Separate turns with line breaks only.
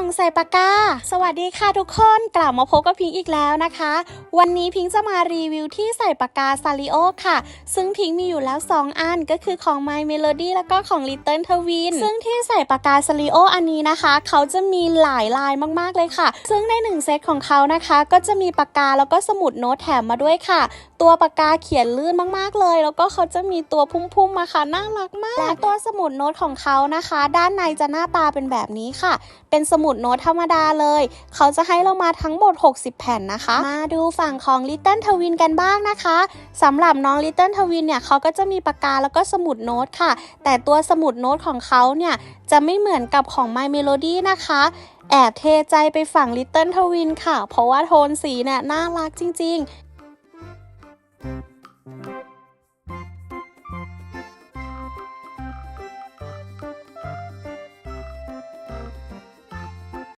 องใส่ปากกา สวัสดีค่ะทุกคนกลับมาพบกับพิงอีกแล้วนะคะ วันนี้พิงจะมารีวิวที่ใส่ปากกาซาริโอค่ะ ซึ่งพิงมีอยู่แล้ว 2 อันก็คือของ My Melody แล้วก็ของ Little Twin ซึ่งที่ใส่ปากกาซาริโออันนี้นะคะ เขาจะมีหลายลายมากๆเลยค่ะ ซึ่งในหนึ่งเซตของเขานะคะ ก็จะมีปากกาแล้วก็สมุดโน้ตแถมมาด้วยค่ะ ตัวปากกาเขียนลื่นมากๆเลย แล้วก็เขาจะมีตัวพุ่มๆมาค่ะน่ารักมากและตัวสมุดโน้ตของเขานะคะ ด้านในจะหน้าตาเป็นแบบนี้ค่ะ เป็นสมุดมุดโน้ตธรรมดาเลย เขาจะให้เรามาทั้งหมด 60 แผ่นนะคะ มาดูฝั่งของ Little Twin กันบ้างนะคะสำหรับน้อง Little Twin เนี่ยเขาก็จะมีปากกาแล้วก็สมุดโน้ตค่ะ แต่ตัวสมุดโน้ตของเขาเนี่ยจะไม่เหมือนกับของ My Melody นะคะแอบเทใจไปฝั่ง Little Twin ค่ะ เพราะว่าโทนสีเนี่ยน่ารักจริง ๆ